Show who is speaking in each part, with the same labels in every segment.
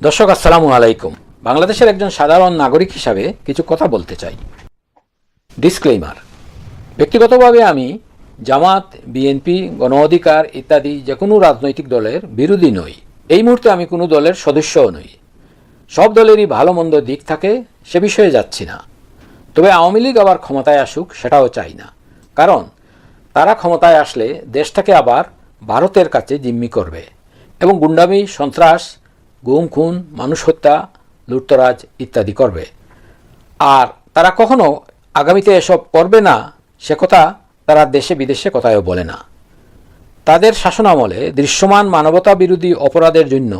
Speaker 1: দর্শক, আসসালামু আলাইকুম। বাংলাদেশের একজন সাধারণ নাগরিক হিসাবে কিছু কথা বলতে চাই। ডিসক্লেইমার ব্যক্তিগতভাবে আমি জামাত বিএনপি গণ অধিকার ইত্যাদি যে কোনো রাজনৈতিক দলের বিরোধী নই। এই মুহূর্তে আমি কোনো দলের সদস্যও নই। সব দলেরই ভালো মন্দ দিক থাকে, সে বিষয়ে যাচ্ছি না। তবে আওয়ামী লীগ আবার ক্ষমতায় আসুক, সেটাও চাই না। কারণ তারা ক্ষমতায় আসলে দেশটাকে আবার ভারতের কাছে জিম্মি করবে এবং গুন্ডামি, সন্ত্রাস, গুম, খুন, মানুষ হত্যা, লুটতরাজ ইত্যাদি করবে। আর তারা কখনো আগামীতে এসব করবে না, সে কথা তারা দেশে বিদেশে কথায়ও বলে না। তাদের শাসনামলে দৃশ্যমান মানবতা বিরোধী অপরাধের জন্য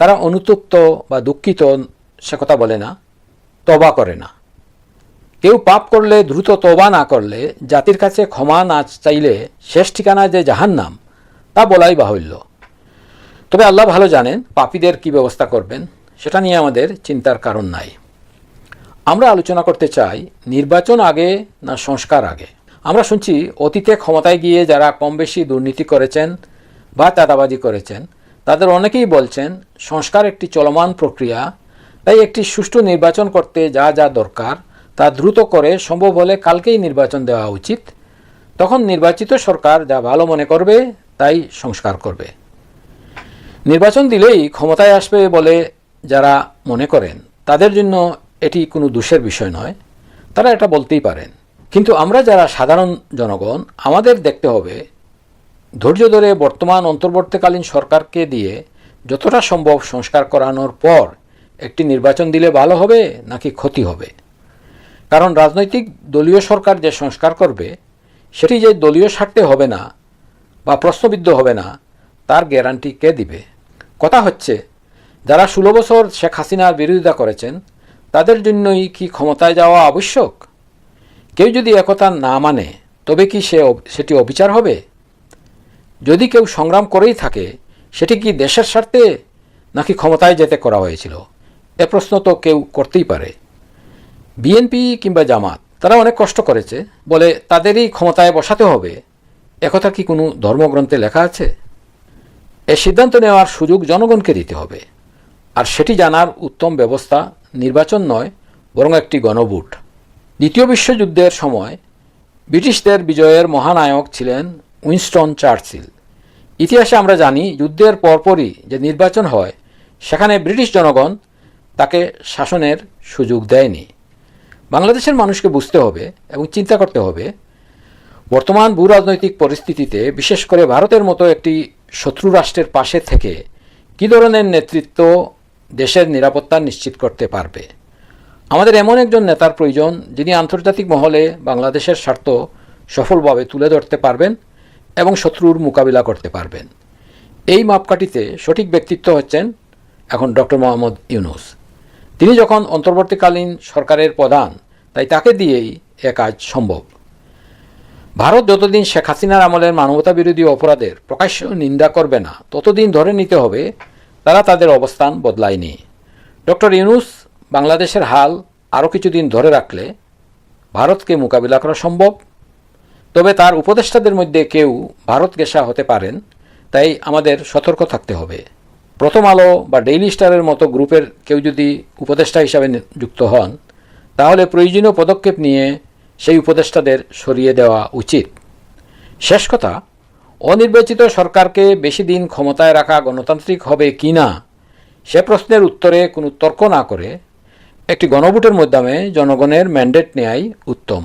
Speaker 1: তারা অনুতপ্ত বা দুঃখিত সে কথা বলে না, তবা করে না। কেউ পাপ করলে দ্রুত তবা না করলে, জাতির কাছে ক্ষমা না চাইলে শেষ ঠিকানা যে জাহান্নাম, তা বলাই বাহুল্য। তবে আল্লাহ ভালো জানেন পাপীদের কি ব্যবস্থা করবেন, সেটা নিয়ে আমাদের চিন্তার কারণ নাই। আমরা আলোচনা করতে চাই, নির্বাচন আগে না সংস্কার আগে? আমরা শুনছি অতীতে ক্ষমতায় গিয়ে যারা কম বেশি দুর্নীতি করেছেন বা চাঁদাবাজি করেছেন, তাদের অনেকেই বলছেন, সংস্কার একটি চলমান প্রক্রিয়া, তাই একটি সুষ্ঠু নির্বাচন করতে যা যা দরকার তা দ্রুত করে সম্ভব হলে কালকেই নির্বাচন দেওয়া উচিত। তখন নির্বাচিত সরকার যা ভালো মনে করবে, তাই সংস্কার করবে। নির্বাচন দিলেই ক্ষমতায় আসবে বলে যারা মনে করেন, তাদের জন্য এটি কোনো দোষের বিষয় নয়। তারা এটা বলতেই পারেন। কিন্তু আমরা যারা সাধারণ জনগণ, আমাদের দেখতে হবে, ধৈর্য ধরে বর্তমান অন্তর্বর্তীকালীন সরকারকে দিয়ে যতটা সম্ভব সংস্কার করানোর পর একটি নির্বাচন দিলে ভালো হবে নাকি ক্ষতি হবে। কারণ রাজনৈতিক দলীয় সরকার যে সংস্কার করবে, সেটি যে দলীয় স্বার্থে হবে না বা প্রশ্নবিদ্ধ হবে না, তার গ্যারান্টি কে দিবে? কথা হচ্ছে, যারা ষোলো বছর শেখ হাসিনার বিরোধিতা করেছেন, তাদের জন্যই কি ক্ষমতায় যাওয়া আবশ্যক? কেউ যদি একথা না মানে তবে কি সে সেটি অবিচার হবে? যদি কেউ সংগ্রাম করেই থাকে, সেটি কি দেশের স্বার্থে নাকি ক্ষমতায় যেতে করা হয়েছিল? এ প্রশ্ন তো কেউ করতেই পারে। বিএনপি কিংবা জামাত, তারা অনেক কষ্ট করেছে। বলে তাদেরই ক্ষমতায় বসাতে হবে। একথা কি কোনো ধর্মগ্রন্থে লেখা আছে? এ সিদ্ধান্ত নেওয়ার সুযোগ জনগণকে দিতে হবে। আর সেটি জানার উত্তম ব্যবস্থা নির্বাচন নয়, বরং একটি গণভোট। দ্বিতীয় বিশ্বযুদ্ধের সময় ব্রিটিশদের বিজয়ের মহানায়ক ছিলেন উইনস্টন চার্চিল। ইতিহাসে আমরা জানি, যুদ্ধের পরপরই যে নির্বাচন হয়, সেখানে ব্রিটিশ জনগণ তাকে শাসনের সুযোগ দেয়নি। বাংলাদেশের মানুষকে বুঝতে হবে এবং চিন্তা করতে হবে, বর্তমান ভূ রাজনৈতিক পরিস্থিতিতে, বিশেষ করে ভারতের মতো একটি শত্রু রাষ্ট্রের পাশে থেকে কী ধরনের নেতৃত্ব দেশের নিরাপত্তা নিশ্চিত করতে পারবে? আমাদের এমন একজন নেতার প্রয়োজন, যিনি আন্তর্জাতিক মহলে বাংলাদেশের স্বার্থ সফলভাবে তুলে ধরতে পারবেন এবং শত্রুর মোকাবিলা করতে পারবেন। এই মাপকাঠিতে সঠিক ব্যক্তিত্ব হচ্ছেন এখন ডক্টর মোহাম্মদ ইউনুস। তিনি যখন অন্তর্বর্তীকালীন সরকারের প্রধান, তাই তাকে দিয়েই এ কাজ সম্ভব। ভারত যতদিন শেখ হাসিনার আমলের মানবতা বিরোধী অপরাধের প্রকাশ্য নিন্দা করবে না, ততদিন ধরে নিতে হবে তারা তাদের অবস্থান বদলায়নি। ডক্টর ইউনুস বাংলাদেশের হাল আরও কিছুদিন ধরে রাখলে ভারতকে মোকাবিলা করা সম্ভব। তবে তার উপদেষ্টাদের মধ্যে কেউ ভারত গেসা হতে পারেন, তাই আমাদের সতর্ক থাকতে হবে। প্রথম আলো বা ডেইলি স্টারের মতো গ্রুপের কেউ যদি উপদেষ্টা হিসাবে যুক্ত হন, তাহলে প্রয়োজনীয় পদক্ষেপ নিয়ে সেই উপদেষ্টাদের সরিয়ে দেওয়া উচিত। শেষ কথা, অনির্বাচিত সরকারকে বেশি দিন ক্ষমতায় রাখা গণতান্ত্রিক হবে কি না, সে প্রশ্নের উত্তরে কোনো তর্ক না করে একটি গণভোটের মাধ্যমে জনগণের ম্যান্ডেট নেয়াই উত্তম।